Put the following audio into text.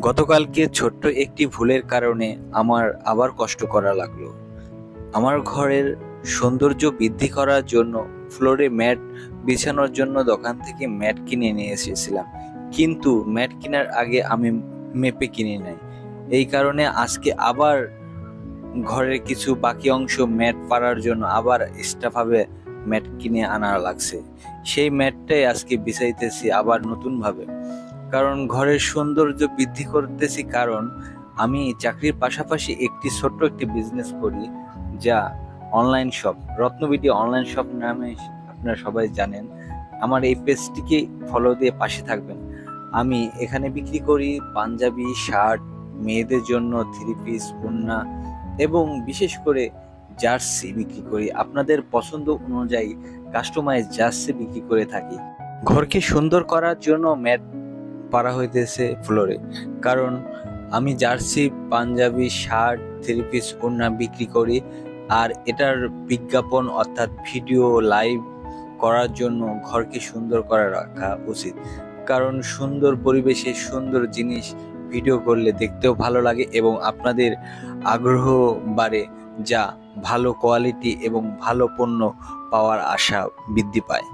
গতকালকে ছোট্ট একটি ভুলের কারণে আমার আবার কষ্ট করা লাগল। আমার ঘরের সৌন্দর্য বৃদ্ধি করার জন্য ফ্লোরে ম্যাট বিছানোর জন্য দোকান থেকে ম্যাট কিনে নিয়ে এসেছিলাম। কিন্তু ম্যাট কেনার আগে আমি মেপে কিনে নাই। এই কারণে আজকে আবার ঘরের কিছু বাকি অংশ ম্যাট পাড়ার জন্য আবার এক্সট্রাভাবে ম্যাট কিনে আনা লাগছে। সেই ম্যাটটাই আজকে বিছাইতেছি আবার নতুনভাবে। কারণ ঘরের সৌন্দর্য বৃদ্ধি করতেছি কারণ আমি চাকরির পাশাপাশি একটি ছোট্ট একটি বিজনেস করি, যা online shop Ratnabiti online shop নামে আপনারা সবাই জানেন। আমার এই পেজটিকে ফলো দিয়ে পাশে থাকবেন। আমি এখানে বিক্রি করি পাঞ্জাবি, শার্ট, মেয়েদের জন্য থ্রি পিস ওড়না এবং বিশেষ করে জার্সি বিক্রি করি। আপনাদের পছন্দ অনুযায়ী কাস্টমাইজ জার্সি বিক্রি করে থাকি। ঘরকে সুন্দর করার জন্য ম্যাট পারা হইতেছে ফ্লোরে। কারণ আমি jersey, panjabi, shirt, three piece ওড়না বিক্রি করি আর এটার বিজ্ঞাপন অর্থাৎ ভিডিও লাইভ করার জন্য ঘরকে সুন্দর করে রাখা উচিত। কারণ সুন্দর পরিবেশে সুন্দর জিনিস ভিডিও করলে দেখতেও ভালো লাগে এবং আপনাদের আগ্রহ বাড়ে যা ভালো কোয়ালিটি এবং ভালো পণ্য পাওয়ার আশা বৃদ্ধি পায়।